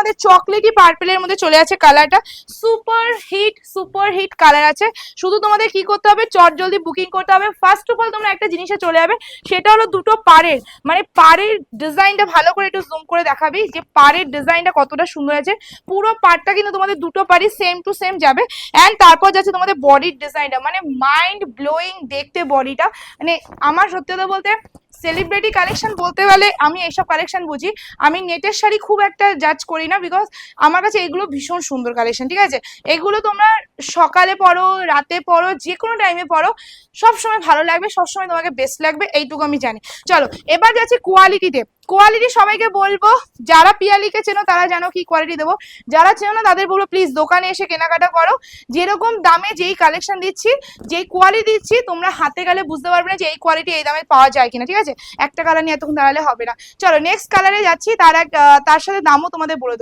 তোমাদের চকলেটি পার্পেলের মধ্যে চলে আছে কালারটা super hit super hit colour আছে। শুধু তোমাদের কি করতে হবে? চট জলদি বুকিং করতে হবে। ফার্স্ট অফ অল তোমরা একটা জিনিসে চলে যাবে। সেটা হলো দুটো পাড়ের। মানে পাড়ের ডিজাইনটা ভালো করে একটু জুম করে দেখাবি যে পাড়ের ডিজাইনটা কতটা সুন্দর আছে। পুরো পাড়টা কিন্তু তোমাদের দুটো পাড়ি সেম টু সেম যাবে। অ্যান্ড তারপর যাচ্ছে তোমাদের বডির ডিজাইনটা মানে মাইন্ড ব্লোয়িং দেখতে বডিটা মানে আমার সত্যি কথা বলতে সেলিব্রিটি কালেকশন বলতে গেলে আমি এইসব কালেকশন বুঝি। আমি নেটের শাড়ি খুব একটা জাজ করি না বিকজ আমার কাছে এগুলো ভীষণ সুন্দর কালেকশন ঠিক আছে? এগুলো তোমরা সকালে পড়ো রাতে পড়ো যে কোনো টাইমে পড়ো সবসময় ভালো লাগবে, সবসময় তোমাকে বেস্ট লাগবে, এইটুকু আমি জানি। চলো, এবার যাচ্ছে কোয়ালিটিতে কোয়ালিটি সবাইকে বলব, যারা পিয়ালিকে চেনো তারা জানো কি কোয়ালিটি দেবো। যারা চেনো না তাদের বলব প্লিজ দোকানে এসে কেনাকাটা করো। যেরকম দামে যেই কালেকশন দিচ্ছি, যেই কোয়ালিটি দিচ্ছি, তোমরা হাতে গেলে বুঝতে পারবে না যে এই কোয়ালিটি এই দামে পাওয়া যায় কিনা, ঠিক আছে? একটা কালার নিয়ে এতক্ষণ দাঁড়ালে হবে না। চলো নেক্সট কালারে যাচ্ছি, তার এক তার সাথে দামও তোমাদের বলে দেবো।